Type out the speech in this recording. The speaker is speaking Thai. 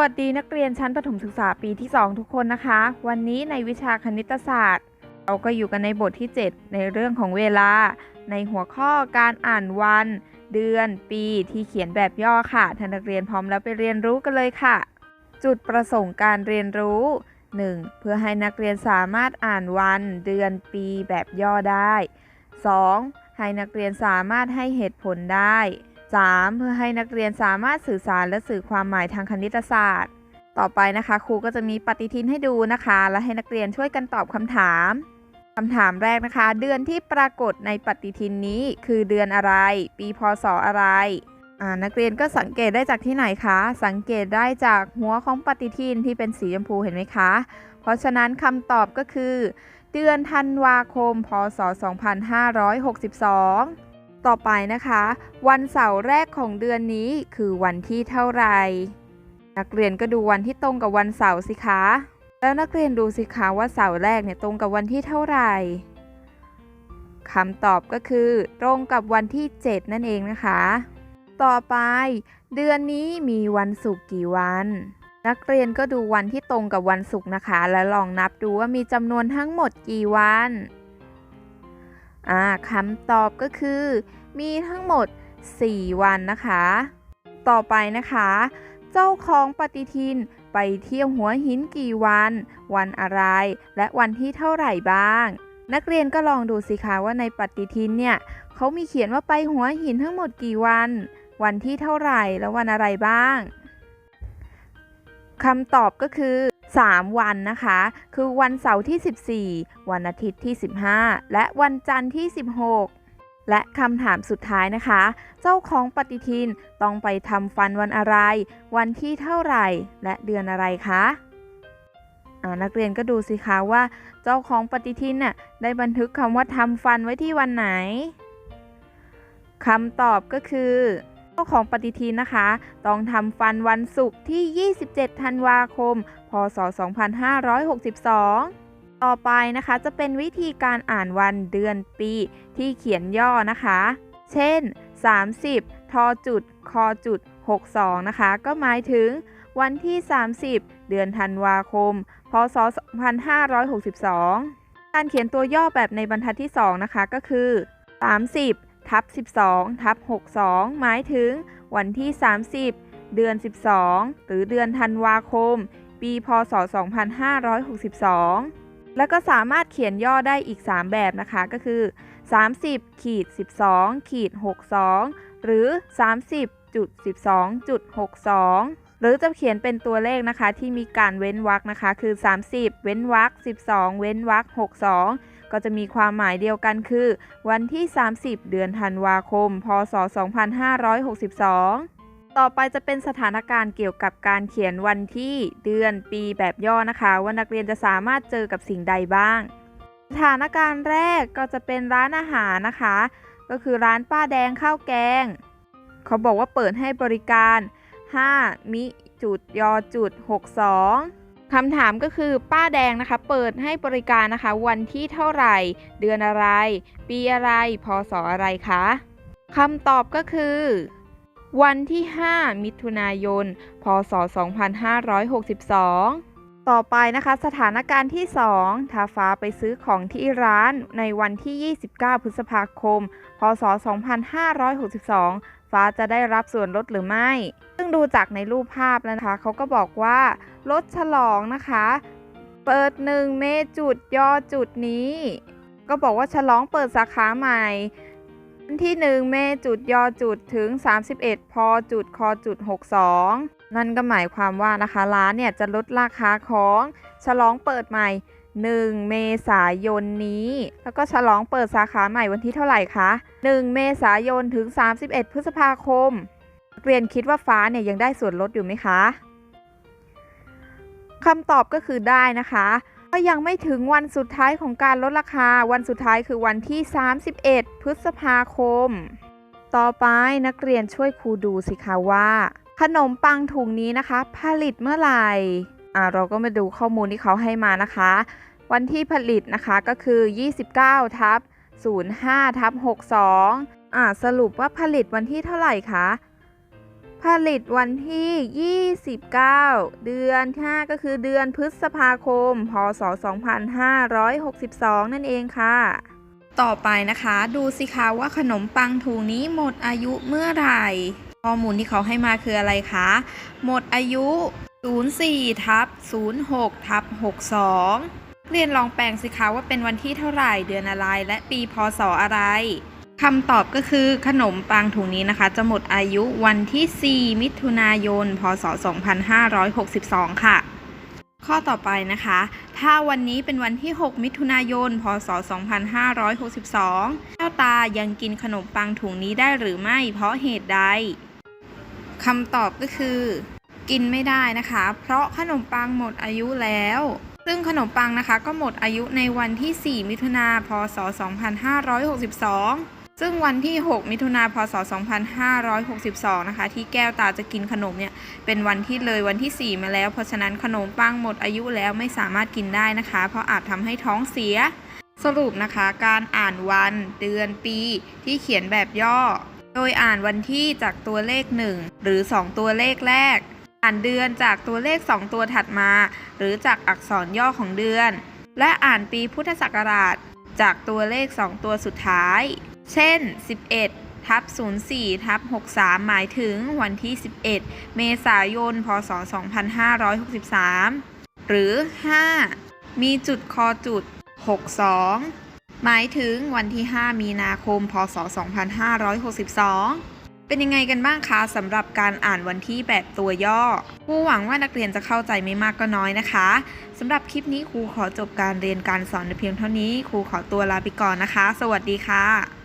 วัสดีนักเรียนชั้นประถมศึกษาปีที่ 2 ทุกคนนะคะ วันนี้ในวิชาคณิตศาสตร์ เราก็อยู่กันในบทที่ 7 ในเรื่องของเวลา ในหัวข้อการอ่านวัน เดือนปีที่เขียนแบบย่อค่ะท่านนักเรียนพร้อมแล้วไปเรียนรู้กันเลยค่ะ จุดประสงค์การเรียนรู้ 1. เพื่อให้นักเรียนสามารถอ่านวัน เดือนปีแบบย่อได้ 2. ให้นักเรียนสามารถให้เหตุผลได้ 3. เพื่อให้นักเรียนสามารถสื่อสารและสื่อความหมายทางคณิตศาสตร์ ต่อไปนะคะ ครูก็จะมีปฏิทินให้ดูนะคะ และให้นักเรียนช่วยกันตอบคำถามคำถามแรกนะคะ เดือนที่ปรากฏในปฏิทินนี้คือเดือนอะไร ปีพศอะไรนักเรียนก็สังเกตได้จากที่ไหนคะ สังเกตได้จากหัวของปฏิทินที่เป็นสีชมพูเห็นไหมคะ เพราะฉะนั้นคำตอบก็คือ เดือนธันวาคม พศ 2562 ต่อไปนะคะ วันเสาร์แรกของเดือนนี้คือวันที่เท่าไหร่นักเรียนก็ดูวันที่ตรงกับวันเสาร์สิคะ แล้วนักเรียนดูสิคะว่าเสาร์แรกเนี่ยตรงกับวันที่เท่าไหร่คำตอบก็คือ ตรงกับวันที่ 7 นั่นเองนะคะ ต่อไป เดือนนี้มีวันศุกร์กี่วัน นักเรียนก็ดูวันที่ตรงกับวันศุกร์นะคะ และลองนับดูว่ามีจำนวนทั้งหมดกี่วัน อ่าคำตอบก็คือ มีทั้งหมด 4 วันนะคะ ต่อไปนะคะ เจ้าของปฏิทินไปเที่ยวหัวหินกี่วัน วันอะไร และวันที่เท่าไหร่บ้าง นักเรียนก็ลองดูสิคะว่าในปฏิทินเนี่ยเขามีเขียนว่าไปหัวหินทั้งหมดกี่วัน วันที่เท่าไหร่และวันอะไรบ้างคำตอบก็คือ 3 วันนะคะ คือวันเสาร์ที่ 14 วันอาทิตย์ที่ 15 และวันจันทร์ที่ 16 และคำถามสุดท้ายนะคะ เจ้าของปฏิทินต้องไปทำฟันวันอะไร วันที่เท่าไหร่ และเดือนอะไรคะนักเรียนก็ดูสิคะว่า เจ้าของปฏิทินน่ะได้บันทึกคำว่าทำฟันไว้ที่วันไหนคำตอบก็คือ เจ้าของปฏิทินนะคะ ต้องทำฟันวันศุกร์ที่ 27 ธันวาคม พศ 2562ต่อไปนะคะจะเป็นวิธีการอ่านวันเดือนปีที่เขียนย่อนะคะ เช่น 30 ทอจุด คอจุด 62 นะคะ ก็หมายถึงวันที่ 30 เดือนธันวาคม พศ 2562 การเขียนตัวย่อแบบในบรรทัดที่ 2 นะคะก็คือ 30 ทับ12ทับ62 หมายถึงวันที่ 30 เดือน 12 หรือเดือนธันวาคม ปี พศ 2562 แล้วก็สามารถเขียนย่อได้อีก 3 แบบนะคะ ก็คือ 30ขีด12ขีด62 หรือ 30จุด12จุด62หรือจะเขียนเป็นตัวเลขนะคะที่มีการเว้นวรรคนะคะ คือ 30 เว้นวรรค12 เว้นวรรค62 ก็จะมีความหมายเดียวกันคือ วันที่ 30 เดือนธันวาคม พศ 2562ต่อไปจะเป็นสถานการณ์เกี่ยวกับการเขียนวันที่เดือนปีแบบย่อนะคะ ว่านักเรียนจะสามารถเจอกับสิ่งใดบ้าง สถานการณ์แรกก็จะเป็นร้านอาหารนะคะ ก็คือร้านป้าแดงข้าวแกง เขาบอกว่าเปิดให้บริการ 5 มิจุดยอจุด62 คำถามก็คือป้าแดงนะคะ เปิดให้บริการนะคะ วันที่เท่าไหร่ เดือนอะไร ปีอะไร พศอะไรคะคำตอบก็คือ วันที่ 5 มิถุนายน พศ 2562ต่อไปนะคะสถานการณ์ที่ 2 ทาฟ้าไปซื้อของที่ร้านในวันที่ 29 พฤษภาคม พศ 2562 ฟ้าจะได้รับส่วนลดหรือไม่ ซึ่งดูจากในรูปภาพแล้วนะคะเขาก็บอกว่าลดฉลองนะคะ เปิด1เมจุดย่อจุดนี้ ก็บอกว่าฉลองเปิดสาขาใหม่วันที่ 1 เมจุดยอจุดถึง 31 พอจุดคอจุด 62 นั่นก็หมายความว่านะคะร้านเนี่ยจะลดราคาของฉลองเปิดใหม่ 1 เมษายนนี้ แล้วก็ฉลองเปิดสาขาใหม่วันที่เท่าไหร่คะ 1 เมษายนถึง 31 พฤษภาคมเรียนคิดว่าฟ้าเนี่ยยังได้ส่วนลดอยู่ไหมคะคำตอบก็คือได้นะคะ ก็ยังไม่ถึงวันสุดท้ายของการลดราคา วันสุดท้ายคือวันที่ 31 พฤษภาคม ต่อไปนักเรียนช่วยครูดูสิคะว่า ขนมปังถุงนี้นะคะ ผลิตเมื่อไหร่อ่าเราก็มาดูข้อมูลที่เขาให้มานะคะ วันที่ผลิตนะคะก็คือ 29 ทับ 05ทับ62อ่าสรุปว่าผลิตวันที่เท่าไหร่คะ ผลิตวันที่ 29 เดือน 5 ก็คือเดือนพฤษภาคม พศ 2562 นั่นเองค่ะ ต่อไปนะคะ ดูสิคะว่าขนมปังถุงนี้หมดอายุเมื่อไหร่ ข้อมูลที่เขาให้มาคืออะไรคะ หมดอายุ 04ทับ06ทับ62 เรียนลองแปลงสิคะว่าเป็นวันที่เท่าไหร่เดือนอะไร และปีพศอะไรคำตอบก็คือขนมปังถุงนี้นะคะ จะหมดอายุวันที่ 4 มิถุนายน พศ 2562 ค่ะ ข้อต่อไปนะคะ ถ้าวันนี้เป็นวันที่ 6 มิถุนายน พศ 2562แก้วตายังกินขนมปังถุงนี้ได้หรือไม่เพราะเหตุใดคำตอบก็คือ กินไม่ได้นะคะ เพราะขนมปังหมดอายุแล้ว ซึ่งขนมปังนะคะก็หมดอายุในวันที่ 4 มิถุนาพศ 2562ซึ่งวันที่ 6 มิถุนาพศ 2562 นะคะ ที่แก้วตาจะกินขนมเนี่ย เป็นวันที่เลยวันที่ 4 มาแล้ว เพราะฉะนั้นขนมปังหมดอายุแล้วไม่สามารถกินได้นะคะ เพราะอาจทำให้ท้องเสีย สรุปนะคะ การอ่านวันเดือนปีที่เขียนแบบย่อ โดยอ่านวันที่จากตัวเลข 1 หรือ 2 ตัวเลขแรก อ่านเดือนจากตัวเลข 2 ตัวถัดมา หรือจากอักษรย่อของเดือน และอ่านปีพุทธศักราช จากตัวเลข 2 ตัวสุดท้าย เช่น 11ทับ04ทับ63 หมายถึงวันที่ 11 เมษายน พศ 2563 หรือ 5 มีจุดคอจุด 62 หมายถึงวันที่ 5 มีนาคม พศ 2562 เป็นยังไงกันบ้างคะสำหรับการอ่านวันที่แบบตัวย่อครูหวังว่านักเรียนจะเข้าใจไม่มากก็น้อยนะคะสำหรับคลิปนี้ครูขอจบการเรียนการสอนเพียงเท่านี้ครูขอตัวลาไปก่อนนะคะ สวัสดีค่ะ